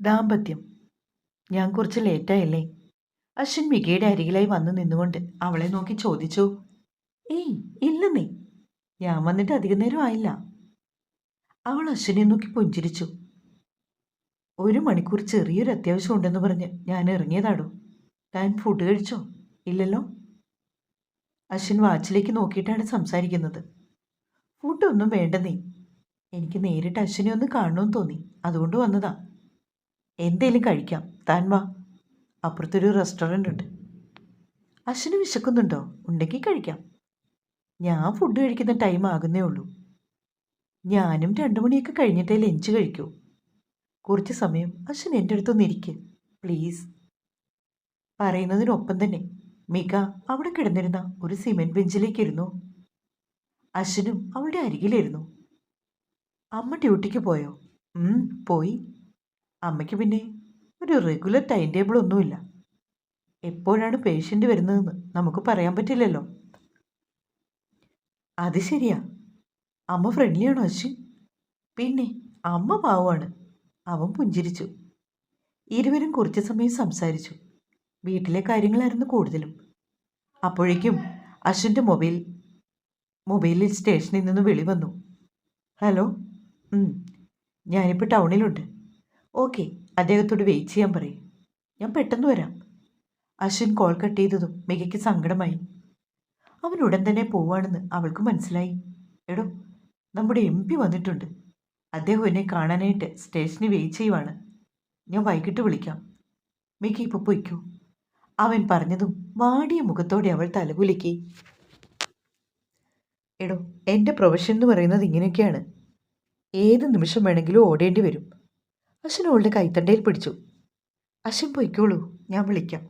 ദാമ്പത്യം. ഞാൻ കുറച്ച് ലേറ്റായല്ലേ അശ്വിൻ മികയുടെ അരികിലായി വന്നു നിന്നുകൊണ്ട് അവളെ നോക്കി ചോദിച്ചു ഏയ് ഇല്ലെന്നേ ഞാൻ വന്നിട്ട് അധിക നേരം ആയില്ല. അവൾ അശ്വിനെ നോക്കി പുഞ്ചിരിച്ചു. ഒരു മണിക്കൂർ ചെറിയൊരു അത്യാവശ്യം ഉണ്ടെന്ന് പറഞ്ഞ് ഞാൻ ഇറങ്ങിയതാടോ? താൻ ഫുഡ് കഴിച്ചോ? ഇല്ലല്ലോ? അശ്വിൻ വാച്ചിലേക്ക് നോക്കിയിട്ടാണ് സംസാരിക്കുന്നത്. ഫുഡൊന്നും വേണ്ടെന്നേ. എനിക്ക് നേരിട്ട് അശ്വിനെ ഒന്ന് കാണണമെന്ന് തോന്നി. അതുകൊണ്ട് വന്നതാ. എന്തേലും കഴിക്കാം. താൻ വാ. അപ്പുറത്തൊരു റെസ്റ്റോറന്റ് ഉണ്ട്. അശ്വിന് വിശക്കുന്നുണ്ടോ? ഉണ്ടെങ്കിൽ കഴിക്കാം. ഞാൻ ഫുഡ് കഴിക്കുന്ന ടൈം ആകുന്നേ ഉള്ളൂ. ഞാനും രണ്ടു മണിയൊക്കെ കഴിഞ്ഞിട്ടേ ലഞ്ച് കഴിക്കൂ. കുറച്ച് സമയം അശ്വിൻ എന്റെ അടുത്തൊന്ന് ഇരിക്ക്. പ്ലീസ് പറയുന്നതിനൊപ്പം തന്നെ മിക അവിടെ കിടന്നിരുന്ന ഒരു സിമെന്റ് ബെഞ്ചിലേക്ക് ഇരുന്നു. അശ്വിനും അവളുടെ അരികിലിരുന്നു. അമ്മ ഡ്യൂട്ടിക്ക് പോയോ? പോയി. അമ്മയ്ക്ക് പിന്നെ ഒരു റെഗുലർ ടൈം ടേബിൾ ഒന്നുമില്ല. എപ്പോഴാണ് പേഷ്യന്റ് വരുന്നതെന്ന് നമുക്ക് പറയാൻ പറ്റില്ലല്ലോ. അത് ശരിയാ. അമ്മ ഫ്രണ്ട്ലിയാണോ അശ്വിൻ? പിന്നെ അമ്മ പാവമാണ്. അവൻ പുഞ്ചിരിച്ചു. ഇരുവരും കുറച്ച് സമയം സംസാരിച്ചു. വീട്ടിലെ കാര്യങ്ങളായിരുന്നു കൂടുതലും. അപ്പോഴേക്കും അശ്വിന്റെ മൊബൈൽ മൊബൈലിൽ സ്റ്റേഷനിൽ നിന്ന് വിളി വന്നു. ഹലോ? ഞാനിപ്പോൾ ടൗണിലുണ്ട് ഓക്കെ അദ്ദേഹത്തോട് വെയിറ്റ് ചെയ്യാൻ പറയും. ഞാൻ പെട്ടെന്ന് വരാം. അശ്വിൻ കോൾ കട്ട് ചെയ്തതും മികയ്ക്ക് സങ്കടമായി. അവൻ ഉടൻ തന്നെ പോവാണെന്ന് അവൾക്ക് മനസ്സിലായി. എടോ നമ്മുടെ എം പി വന്നിട്ടുണ്ട്. അദ്ദേഹം എന്നെ കാണാനായിട്ട് സ്റ്റേഷനിൽ വെയിറ്റ് ചെയ്യുവാണ്. ഞാൻ വൈകിട്ട് വിളിക്കാം. മികി ഇപ്പോൾ പൊയ്ക്കോ. അവൻ പറഞ്ഞതും വാടിയ മുഖത്തോടെ അവൾ തലകുലുക്കി. എടോ എന്റെ പ്രൊഫഷൻ എന്ന് പറയുന്നത് ഇങ്ങനെയൊക്കെയാണ്. ഏത് നിമിഷം വേണമെങ്കിലും ഓടേണ്ടി വരും. അശ്വിൻ അവളുടെ കൈത്തണ്ടയിൽ പിടിച്ചു. അശ്വിൻ പൊയ്ക്കോളൂ ഞാൻ വിളിക്കാം.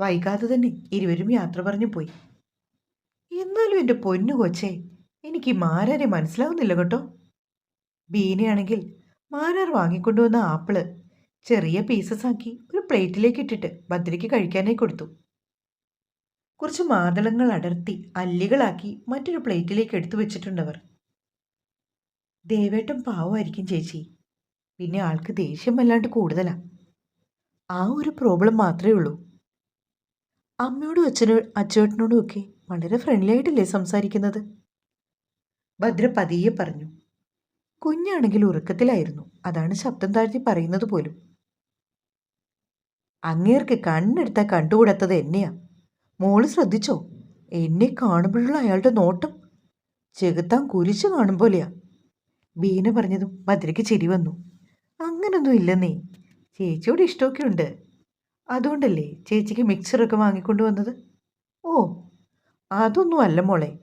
വൈകാതെ തന്നെ ഇരുവരും യാത്ര പറഞ്ഞു പോയി. എന്നാലും എന്റെ പൊന്നു കൊച്ചേ എനിക്ക് മാരാരെ മനസ്സിലാവുന്നില്ല കേട്ടോ. ബീനയാണെങ്കിൽ മാരാർ വാങ്ങിക്കൊണ്ടുവന്ന ആപ്പിൾ ചെറിയ പീസസ് ആക്കി ഒരു പ്ലേറ്റിലേക്ക് ഇട്ടിട്ട് ഭദ്രയ്ക്ക് കഴിക്കാനായി കൊടുത്തു. കുറച്ച് മാതളങ്ങൾ അടർത്തി അല്ലികളാക്കി മറ്റൊരു പ്ലേറ്റിലേക്ക് എടുത്തു വെച്ചിട്ടുണ്ടവർ ദേവേട്ടം പാവമായിരിക്കും ചേച്ചി. പിന്നെ ആൾക്ക് ദേഷ്യം വല്ലാണ്ട് കൂടുതലാ. ആ ഒരു പ്രോബ്ലം മാത്രമേ ഉള്ളൂ. അമ്മയോടും അച്ഛനോ അച്ചേട്ടനോടും ഒക്കെ വളരെ ഫ്രണ്ട്ലി ആയിട്ടല്ലേ സംസാരിക്കുന്നത്? ഭദ്ര പതിയെ പറഞ്ഞു. കുഞ്ഞാണെങ്കിൽ ഉറക്കത്തിലായിരുന്നു. അതാണ് ശബ്ദം താഴ്ത്തി പറയുന്നത് പോലും. അങ്ങേർക്ക് കണ്ണെടുത്താൽ കണ്ടുകൂടാത്തത് എന്നെയാ. മോൾ ശ്രദ്ധിച്ചോ? എന്നെ കാണുമ്പോഴുള്ള അയാളുടെ നോട്ടം. ചെകുത്താൻ കുരിശ് കാണും പോലെയാ. ബീന പറഞ്ഞതും ഭദ്രയ്ക്ക് ചിരി വന്നു. അങ്ങനൊന്നും ഇല്ലെന്നേ ചേച്ചിയോട് ഇഷ്ടമൊക്കെ ഉണ്ട്. അതുകൊണ്ടല്ലേ ചേച്ചിക്ക് മിക്സറൊക്കെ വാങ്ങിക്കൊണ്ടു വന്നത്? ഓ അതൊന്നും അല്ല മോളെ.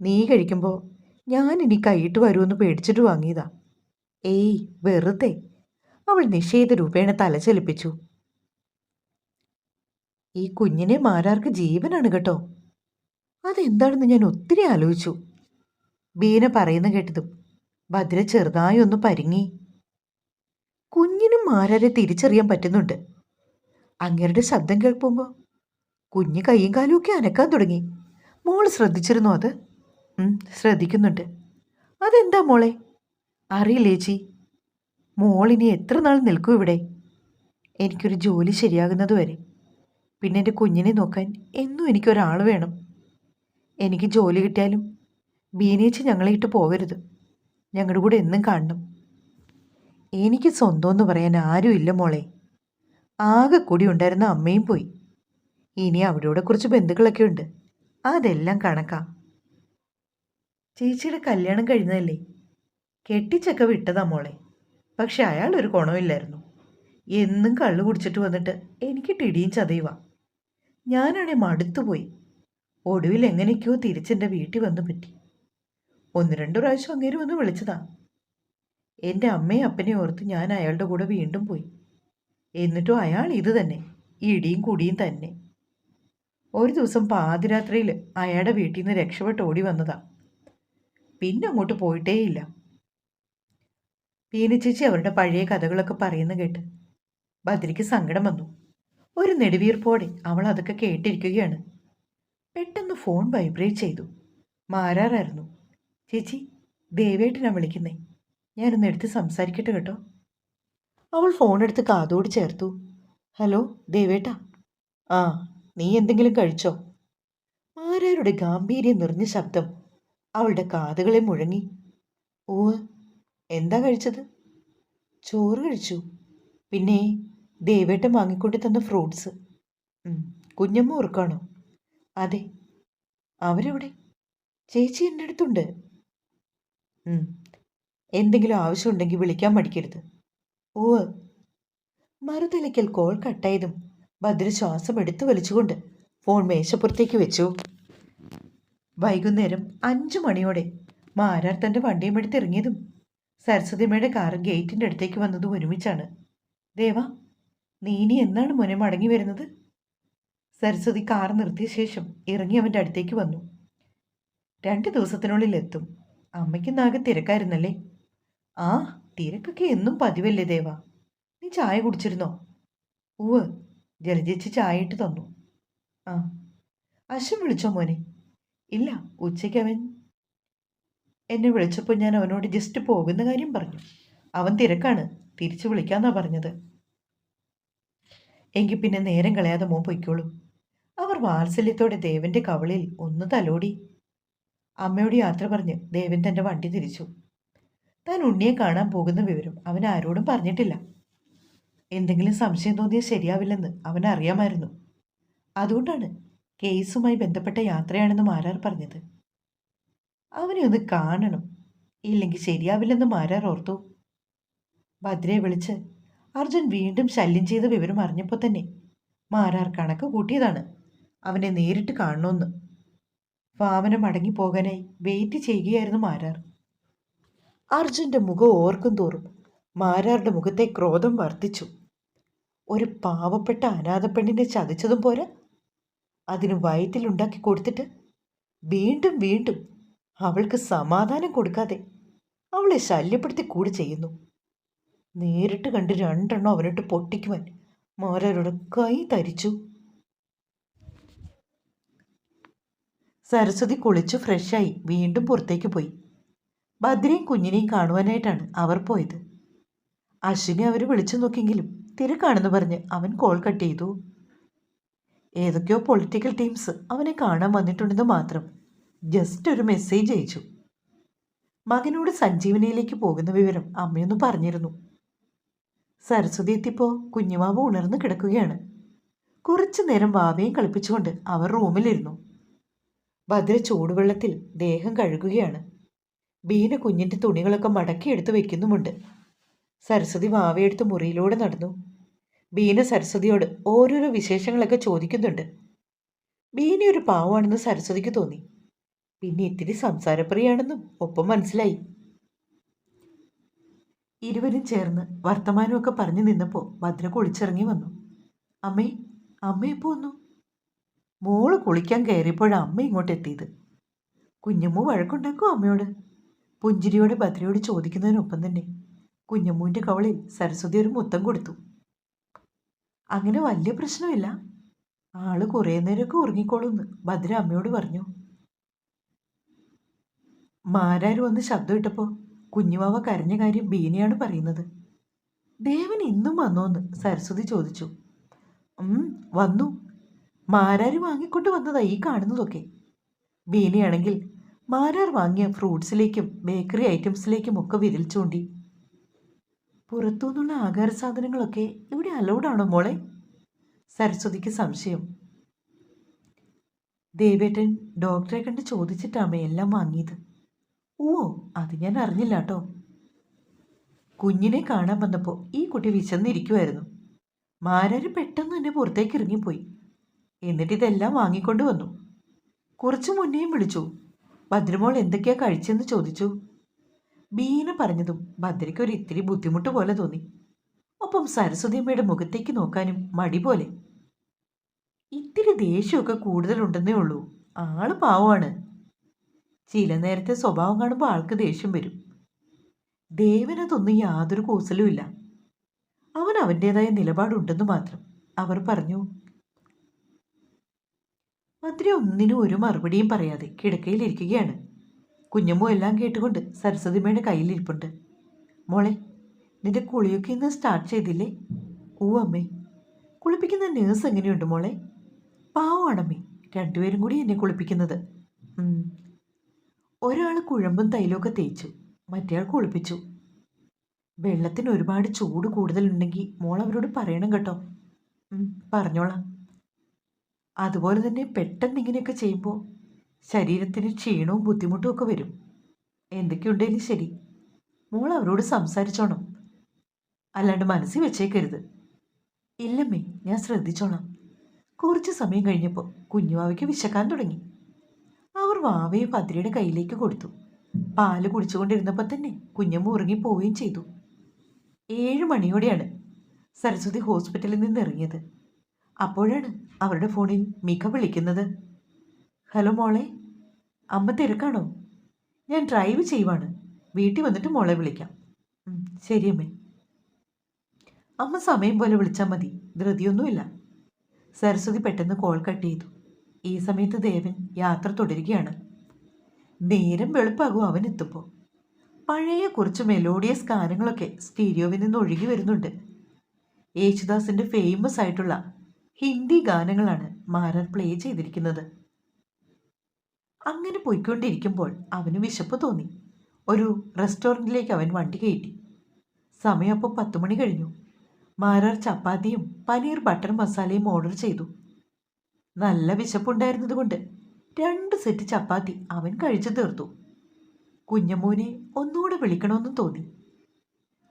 നീ കഴിക്കുമ്പോൾ ഞാൻ ഇനി കൈയിട്ട് വരുമെന്ന് പേടിച്ചിട്ട് വാങ്ങിയതാ. ഏയ് വെറുതെ. അവൾ നിഷേധ രൂപേണ തല ചലിപ്പിച്ചു. ഈ കുഞ്ഞിനെ മാരാർക്ക് ജീവനാണ് കേട്ടോ? അതെന്താണെന്ന് ഞാൻ ഒത്തിരി ആലോചിച്ചു. ബീന പറയുന്ന കേട്ടതും ഭദ്ര ചെറുതായി ഒന്ന് പരിങ്ങി. മാരാരെ തിരിച്ചറിയാൻ പറ്റുന്നുണ്ട്? അങ്ങേരുടെ ശബ്ദം കേൾക്കുമ്പോൾ കുഞ്ഞ് കൈയും കാലും ഒക്കെ അനക്കാൻ തുടങ്ങി. മോൾ ശ്രദ്ധിച്ചിരുന്നു അത്? ശ്രദ്ധിക്കുന്നുണ്ട്. അതെന്താ മോളെ? അറിയില്ലേ ചേച്ചി? മോളിനി എത്ര നാൾ നിൽക്കും ഇവിടെ? എനിക്കൊരു ജോലി ശരിയാകുന്നത് വരെ. പിന്നെ എന്റെ കുഞ്ഞിനെ നോക്കാൻ എന്നും എനിക്കൊരാൾ വേണം. എനിക്ക് ജോലി കിട്ടിയാലും ബീനേച്ചി ഞങ്ങളെ ഇട്ട് പോകരുത്. ഞങ്ങളുടെ കൂടെ എന്നും കാണണം. എനിക്ക് സ്വന്തമെന്ന് പറയാൻ ആരുമില്ല മോളെ. ആകെ കൂടി ഉണ്ടായിരുന്ന അമ്മയും പോയി. ഇനി അവരോടെ കുറച്ച് ബന്ധുക്കളൊക്കെ ഉണ്ട്. അതെല്ലാം കണക്കാ. ചേച്ചിയുടെ കല്യാണം കഴിഞ്ഞതല്ലേ? കെട്ടിച്ചൊക്കെ വിട്ടതാ മോളെ. പക്ഷെ അയാൾ ഒരു ഗുണമില്ലായിരുന്നു എന്നും കള്ളു കുടിച്ചിട്ട് വന്നിട്ട് എനിക്ക് ടിടിയും ചതയുവാ. ഞാനാണെ മടുത്തുപോയി ഒടുവിൽ എങ്ങനെയൊക്കെയോ തിരിച്ചെന്റെ വീട്ടിൽ വന്നു പറ്റി. ഒന്ന് രണ്ട് പ്രാവശ്യം അങ്ങേര് വന്ന് വിളിച്ചതാ. എന്റെ അമ്മയും അപ്പനെ ഓർത്ത് ഞാൻ അയാളുടെ കൂടെ വീണ്ടും പോയി. എന്നിട്ടും അയാൾ ഇത് തന്നെ ഇടിയും കുടിയും തന്നെ. ഒരു ദിവസം പാതിരാത്രിയിൽ അയാളുടെ വീട്ടിൽ നിന്ന് രക്ഷപ്പെട്ട് ഓടി വന്നതാ. പിന്നെ അങ്ങോട്ട് പോയിട്ടേയില്ല. പീനച്ചേച്ചി അവരുടെ പഴയ കഥകളൊക്കെ പറയുന്ന കേട്ട് ബദ്രിക്ക് സങ്കടം വന്നു. ഒരു നെടുവീർപ്പോടെ അവൾ അതൊക്കെ കേട്ടിരിക്കുകയാണ്. പെട്ടെന്ന് ഫോൺ വൈബ്രേറ്റ് ചെയ്തു. മാരാറായിരുന്നു. ചേച്ചി ദേവേട്ടനാണ് വിളിക്കുന്നേ. ഞാനൊന്ന് എടുത്ത് സംസാരിക്കട്ടെ കേട്ടോ. അവൾ ഫോണെടുത്ത് കാതോട് ചേർത്തു. ഹലോ ദേവേട്ട. ആ നീ എന്തെങ്കിലും കഴിച്ചോ? ആരാരുടെ ഗാംഭീര്യം നിറഞ്ഞ ശബ്ദം അവളുടെ കാതുകളെ മുഴങ്ങി. ഓ എന്താ കഴിച്ചത്? ചോറ് കഴിച്ചു. പിന്നെ ദേവേട്ടൻ വാങ്ങിക്കൊണ്ട് തന്ന ഫ്രൂട്ട്സ്. കുഞ്ഞമ്മ ഓർക്കാണോ അതെ. അവരെവിടെ? ചേച്ചി എന്റെ അടുത്തുണ്ട്. എന്തെങ്കിലും ആവശ്യമുണ്ടെങ്കിൽ വിളിക്കാൻ മടിക്കരുത്. ഓ മറുതലയ്ക്കൽ കോൾ കട്ടായതും ഭദ്ര ശ്വാസം എടുത്തു വലിച്ചുകൊണ്ട് ഫോൺ മേശപ്പുറത്തേക്ക് വെച്ചു. വൈകുന്നേരം അഞ്ചു മണിയോടെ മാരാർ തന്റെ വണ്ടിയും എടുത്ത് ഇറങ്ങിയതും സരസ്വതിമ്മയുടെ കാർ ഗേറ്റിന്റെ അടുത്തേക്ക് വന്നതും ഒരുമിച്ചാണ്. ദേവ നീ ഇനി എന്നാണ് മോനെ മടങ്ങി വരുന്നത്? സരസ്വതി കാർ നിർത്തിയ ശേഷം ഇറങ്ങി അവന്റെ അടുത്തേക്ക് വന്നു. രണ്ട് ദിവസത്തിനുള്ളിൽ എത്തും. അമ്മയ്ക്ക് നാകെ തിരക്കായിരുന്നല്ലേ? ആ തിരക്കൊക്കെ എന്നും പതിവല്ലേ ദേവ. നീ ചായ കുടിച്ചിരുന്നോ? ഉവ് ജലജേച്ചി ചായ ഇട്ട് തന്നു. ആ അശ്വൻ വിളിച്ചോ മോനെ? ഇല്ല ഉച്ചയ്ക്ക് അവൻ എന്നെ വിളിച്ചപ്പോൾ ഞാൻ അവനോട് ജസ്റ്റ് പോകുന്ന കാര്യം പറഞ്ഞു. അവൻ തിരക്കാണ് തിരിച്ചു വിളിക്കാന്നാ പറഞ്ഞത്. എങ്കിൽ പിന്നെ നേരം കളയാതെ മോൻ പൊയ്ക്കോളൂ. അവർ വാത്സല്യത്തോടെ ദേവന്റെ കവളിൽ ഒന്ന് തലോടി. അമ്മയോട് യാത്ര പറഞ്ഞ് ദേവൻ തന്റെ വണ്ടി തിരിച്ചു. താൻ ഉണ്ണിയെ കാണാൻ പോകുന്ന വിവരം അവൻ ആരോടും പറഞ്ഞിട്ടില്ല. എന്തെങ്കിലും സംശയം തോന്നിയാൽ ശരിയാവില്ലെന്ന് അവൻ അറിയാമായിരുന്നു. അതുകൊണ്ടാണ് കേസുമായി ബന്ധപ്പെട്ട യാത്രയാണെന്ന് മാരാർ പറഞ്ഞത്. അവനെ ഒന്ന് കാണണം. ഇല്ലെങ്കിൽ ശരിയാവില്ലെന്ന് മാരാർ ഓർത്തു. ഭദ്രയെ വിളിച്ച് അർജുൻ വീണ്ടും ശല്യം ചെയ്ത വിവരം അറിഞ്ഞപ്പോൾ തന്നെ മാരാർ കണക്ക് കൂട്ടിയതാണ്. അവനെ നേരിട്ട് കാണണമെന്ന്. വാമനം മടങ്ങി പോകാനായി വെയിറ്റ് ചെയ്യുകയായിരുന്നു മാരാർ. അർജുന്റെ മുഖം ഓർക്കും തോറും മാരാരുടെ മുഖത്തെ ക്രോധം വർദ്ധിച്ചു. ഒരു പാവപ്പെട്ട അനാഥപ്പെണ്ണിനെ ചതിച്ചതും പോരാ. അതിന് വയറ്റിലുണ്ടാക്കി കൊടുത്തിട്ട് വീണ്ടും വീണ്ടും അവൾക്ക് സമാധാനം കൊടുക്കാതെ അവളെ ശല്യപ്പെടുത്തി കൂടി ചെയ്യുന്നു. നേരിട്ട് കണ്ട് രണ്ടെണ്ണം അവനിട്ട് പൊട്ടിക്കുവാൻ മാരാരുടെ കൈ തരിച്ചു. സരസ്വതി കുളിച്ചു ഫ്രഷായി വീണ്ടും പുറത്തേക്ക് പോയി. ഭദ്രയും കുഞ്ഞിനെയും കാണുവാനായിട്ടാണ് അവർ പോയത്. അശ്വിനെ അവർ വിളിച്ചു നോക്കിയെങ്കിലും തിരക്കാണെന്ന് പറഞ്ഞ് അവൻ കോൾ കട്ട് ചെയ്തു. ഏതൊക്കെയോ പൊളിറ്റിക്കൽ ടീംസ് അവനെ കാണാൻ വന്നിട്ടുണ്ടെന്ന് മാത്രം ജസ്റ്റ് ഒരു മെസ്സേജ് അയച്ചു. മകനോട് സഞ്ജീവനിയിലേക്ക് പോകുന്ന വിവരം അമ്മയൊന്ന് പറഞ്ഞിരുന്നു. സരസ്വതി എത്തിയപ്പോൾ കുഞ്ഞുമാവ് ഉണർന്നു കിടക്കുകയാണ്. കുറച്ചു നേരം വാവയും കളിപ്പിച്ചുകൊണ്ട് അവർ റൂമിലിരുന്നു ഭദ്ര ചൂടുവെള്ളത്തിൽ ദേഹം കഴുകുകയാണ്. ബീന കുഞ്ഞിന്റെ തുണികളൊക്കെ മടക്കി മടക്കിയെടുത്ത് വെക്കുന്നുമുണ്ട്. സരസ്വതി വാവയെടുത്ത് മുറിയിലൂടെ നടന്നു. ബീന സരസ്വതിയോട് ഓരോരോ വിശേഷങ്ങളൊക്കെ ചോദിക്കുന്നുണ്ട്. ബീന ഒരു പാവമാണെന്ന് സരസ്വതിക്ക് തോന്നി. പിന്നെ ഇത്തിരി സംസാരപ്രിയാണെന്നും ഒപ്പം മനസ്സിലായി. ഇരുവരും ചേർന്ന് വർത്തമാനമൊക്കെ പറഞ്ഞു നിന്നപ്പോൾ ഭദ്ര കുളിച്ചിറങ്ങി വന്നു. അമ്മേ അമ്മയെ പോന്നു മോൾ കുളിക്കാൻ കയറിയപ്പോഴാണ് അമ്മ ഇങ്ങോട്ട് എത്തിയത് കുഞ്ഞമ്മ വഴക്കുണ്ടാക്കും അമ്മയോട്? പുഞ്ചിരിയോടെ ഭദ്രയോട് ചോദിക്കുന്നതിനൊപ്പം തന്നെ കുഞ്ഞമ്മൂന്റെ കവളിൽ സരസ്വതി ഒരു മുത്തം കൊടുത്തു. അങ്ങനെ വലിയ പ്രശ്നമില്ല. ആൾ കുറേ നേരമൊക്കെ ഉറങ്ങിക്കോളുന്ന് ഭദ്ര അമ്മയോട് പറഞ്ഞു. മാരാര് വന്ന് ശബ്ദം ഇട്ടപ്പോൾ കുഞ്ഞുമാവ കരഞ്ഞ കാര്യം ബീനയാണ് പറയുന്നത്. ദേവൻ ഇന്നും വന്നോന്ന് സരസ്വതി ചോദിച്ചു. വന്നു. മാരാര് വാങ്ങിക്കൊണ്ട് വന്നതാ ഈ കാണുന്നതൊക്കെ? ബീനയാണെങ്കിൽ മാരാർ വാങ്ങിയ ഫ്രൂട്ട്സിലേക്കും ബേക്കറി ഐറ്റംസിലേക്കും ഒക്കെ വിരൽ ചൂണ്ടി. പുറത്തുനിന്നുള്ള ആഹാര സാധനങ്ങളൊക്കെ ഇവിടെ അലൗഡ് ആണോ മോളെ? സരസ്വതിക്ക് സംശയം. ദേവേട്ടൻ ഡോക്ടറെ കണ്ട് ചോദിച്ചിട്ടാമേ എല്ലാം വാങ്ങിയത്. ഓ അത് ഞാൻ അറിഞ്ഞില്ല കേട്ടോ കുഞ്ഞിനെ കാണാൻ വന്നപ്പോൾ ഈ കുട്ടി വിശന്നിരിക്കുമായിരുന്നു മാരാര് പെട്ടെന്ന് തന്നെ പുറത്തേക്ക് ഇറങ്ങിപ്പോയി. എന്നിട്ട് ഇതെല്ലാം വാങ്ങിക്കൊണ്ട് വന്നു. കുറച്ചു മുന്നേയും വിളിച്ചു. ഭദ്രമോൾ എന്തൊക്കെയാ കഴിച്ചെന്ന് ചോദിച്ചു. ബീന പറഞ്ഞതും ഭദ്രയ്ക്ക് ഒരു ഇത്തിരി ബുദ്ധിമുട്ട് പോലെ തോന്നി. ഒപ്പം സരസ്വതിയമ്മയുടെ മുഖത്തേക്ക് നോക്കാനും മടി പോലെ. ഇത്തിരി ദേഷ്യമൊക്കെ കൂടുതലുണ്ടെന്നേ ഉള്ളൂ. ആൾ പാവമാണ്. ചില നേരത്തെ സ്വഭാവം കാണുമ്പോൾ ആൾക്ക് ദേഷ്യം വരും. ദേവനതൊന്നും യാതൊരു കൂസലുമില്ല അവൻ അവന്റെതായ നിലപാടുണ്ടെന്ന് മാത്രം അവർ പറഞ്ഞു. ഭദ്ര ഒന്നിനും ഒരു മറുപടിയും പറയാതെ കിടക്കയിലിരിക്കുകയാണ് കുഞ്ഞമ്മു എല്ലാം കേട്ടുകൊണ്ട് സരസ്വതിമ്മയുടെ കയ്യിലിരിപ്പുണ്ട് മോളെ നിന്റെ കുളിയൊക്കെ ഇന്ന് സ്റ്റാർട്ട് ചെയ്തില്ലേ? ഓ അമ്മേ കുളിപ്പിക്കുന്ന നേഴ്സ് എങ്ങനെയുണ്ട് മോളെ? പാവമാണമ്മേ രണ്ടുപേരും കൂടി എന്നെ കുളിപ്പിക്കുന്നത്. ഒരാൾ കുഴമ്പും തൈലമൊക്കെ തേച്ചു മറ്റേയാൾ കുളിപ്പിച്ചു. വെള്ളത്തിന് ഒരുപാട് ചൂട് കൂടുതലുണ്ടെങ്കിൽ മോൾ അവരോട് പറയണം കേട്ടോ. പറഞ്ഞോളാം. അതുപോലെ തന്നെ പെട്ടെന്ന് ഇങ്ങനെയൊക്കെ ചെയ്യുമ്പോൾ ശരീരത്തിന് ക്ഷീണവും ബുദ്ധിമുട്ടും ഒക്കെ വരും. എന്തൊക്കെയുണ്ടെങ്കിലും ശരി. മോൾ അവരോട് സംസാരിച്ചോണം. അല്ലാണ്ട് മനസ്സിൽ വെച്ചേക്കരുത്. ഇല്ലമ്മേ ഞാൻ ശ്രദ്ധിച്ചോളാം. കുറച്ച് സമയം കഴിഞ്ഞപ്പോൾ കുഞ്ഞുവാവയ്ക്ക് വിശക്കാൻ തുടങ്ങി. അവർ വാവയെ ഭദ്രയുടെ കയ്യിലേക്ക് കൊടുത്തു. പാൽ കുടിച്ചുകൊണ്ടിരുന്നപ്പോൾ തന്നെ കുഞ്ഞമ്മ ഉറങ്ങിപ്പോവുകയും ചെയ്തു. ഏഴ് മണിയോടെയാണ് സരസ്വതി ഹോസ്പിറ്റലിൽ നിന്ന് ഇറങ്ങിയത്. അപ്പോഴാണ് അവരുടെ ഫോണിൽ മിക വിളിക്കുന്നത്. ഹലോ മോളെ അമ്മ തിരക്കാണോ? ഞാൻ ഡ്രൈവ് ചെയ്യുവാണ്. വീട്ടിൽ വന്നിട്ട് മോളെ വിളിക്കാം. ശരി അമ്മേ. അമ്മ സമയം പോലെ വിളിച്ചാൽ മതി ധൃതിയൊന്നുമില്ല. സരസ്വതി പെട്ടെന്ന് കോൾ കട്ട് ചെയ്തു. ഈ സമയത്ത് ദേവൻ യാത്ര തുടരുകയാണ്. നേരം വെളുപ്പാകും അവൻ എത്തുമ്പോൾ. പഴയ കുറച്ച് മെലോഡിയസ് ഗാനങ്ങളൊക്കെ സ്റ്റീരിയോവിൽ നിന്ന് ഒഴുകി വരുന്നുണ്ട്. യേശുദാസിന്റെ ഫേമസ് ആയിട്ടുള്ള ഹിന്ദി ഗാനങ്ങളാണ് മാരർ പ്ലേ ചെയ്തിരിക്കുന്നത്. അങ്ങനെ പോയിക്കൊണ്ടിരിക്കുമ്പോൾ അവന് വിശപ്പ് തോന്നി. ഒരു റെസ്റ്റോറന്റിലേക്ക് അവൻ വണ്ടി കയറ്റി. സമയം അപ്പോൾ പത്ത് മണി കഴിഞ്ഞു. മാരാർ ചപ്പാത്തിയും പനീർ ബട്ടർ മസാലയും ഓർഡർ ചെയ്തു. നല്ല വിശപ്പുണ്ടായിരുന്നതുകൊണ്ട് രണ്ട് സെറ്റ് ചപ്പാത്തി അവൻ കഴിച്ചു തീർത്തു. കുഞ്ഞമ്മൂനെ ഒന്നുകൂടെ വിളിക്കണമെന്നും തോന്നി.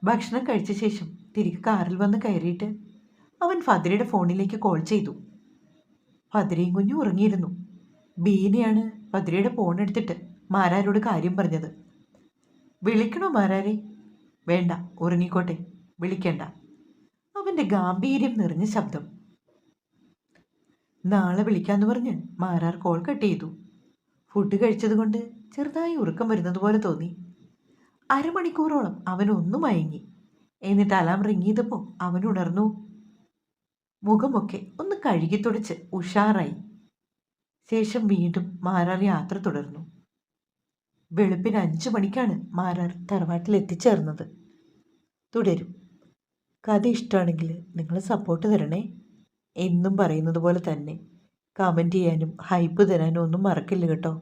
ഭക്ഷണം കഴിച്ച ശേഷം തിരികെ കാറിൽ വന്ന് കയറിയിട്ട് അവൻ ഫദ്രയുടെ ഫോണിലേക്ക് കോൾ ചെയ്തു. ഫദ്രയും കുഞ്ഞും ഉറങ്ങിയിരുന്നു. ബീനയാണ് ഫദ്രയുടെ ഫോൺ എടുത്തിട്ട് മാരാരോട് കാര്യം പറഞ്ഞത്. വിളിക്കണോ മാരാരെ? വേണ്ട ഉറങ്ങിക്കോട്ടെ. വിളിക്കണ്ട. അവന്റെ ഗാംഭീര്യം നിറഞ്ഞ ശബ്ദം. നാളെ വിളിക്കാന്ന് പറഞ്ഞ് മാരാർ കോൾ കട്ട് ചെയ്തു. ഫുഡ് കഴിച്ചതുകൊണ്ട് ചെറുതായി ഉറക്കം വരുന്നത് പോലെ തോന്നി. അരമണിക്കൂറോളം അവൻ ഒന്നും മയങ്ങി. എന്നിട്ട് അലാം റിങ് ചെയ്തപ്പോൾ അവൻ ഉണർന്നു. മുഖമൊക്കെ ഒന്ന് കഴുകി തുടച്ച് ഉഷാറായി. ശേഷം വീണ്ടും മാരാർ യാത്ര തുടർന്നു. വെളുപ്പിന് അഞ്ചു മണിക്കാണ് മാരാർ തറവാട്ടിൽ എത്തിച്ചേർന്നത്. തുടരും. കഥ ഇഷ്ടമാണെങ്കിൽ നിങ്ങൾ സപ്പോർട്ട് തരണേ. എന്നും പറയുന്നത് പോലെ തന്നെ കമന്റ് ചെയ്യാനും ഹൈപ്പ് തരാനും ഒന്നും മറക്കില്ല കേട്ടോ.